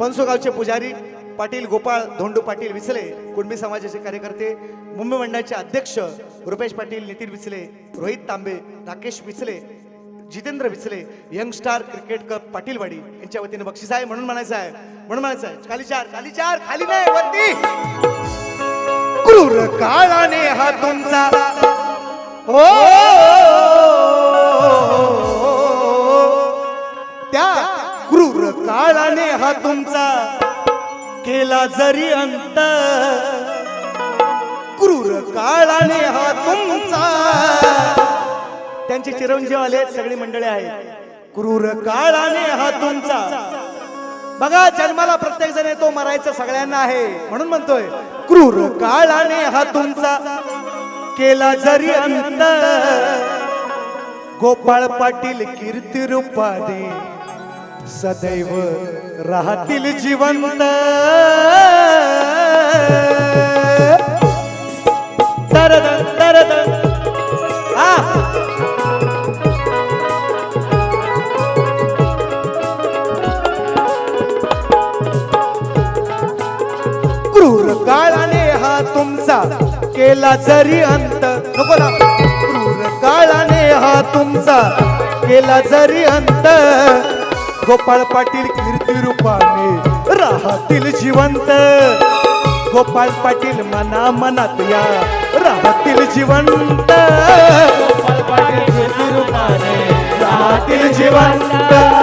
पंसोगावचे पुजारी पाटील गोपाळ धोंडू पाटील विसले कुणबी समाजाचे कार्यकर्ते मुंबई मंडळाचे अध्यक्ष Rupesh Patil Nitin Visle Rohit Tambe Rakesh Visle Jitendra Visle Young Star Cricket Cup Patilwadi यांच्या वतीने बक्षीस आहे म्हणून म्हणायचं आहे म्हणून म्हणायचं आहे. खाली चार खाली चार खाली नाही वरती. क्रूर काळाने हा तुमचा हो! काळाने हा तुमचा केला जरी अंत क्रूर काळाने हा तुमचा. त्यांचे चिरंजीव आले सगळी मंडळी आहेत. क्रूर काळाने हा तुमचा. बघा जन्माला प्रत्येक जण येतो मरायचं सगळ्यांना आहे. म्हणून म्हणतोय क्रूर काळाने हा तुमचा केला जरी अंत. गोपाळ पाटील कीर्ती रूपाने सदैव राहतील जिवंत. तरद तरद. आ. क्रूर काळाने हा तुमचा केला जरी अंत. नको ना. क्रूर काळाने हा तुमचा केला जरी अंत. गोपाळ पाटील कीर्ती रूपाने राहतील जिवंत. गोपाळ पाटील मना मनात या राहतील जिवंत. गोपाळ पाटील कीर्ती रूपाने राहतील जिवंत.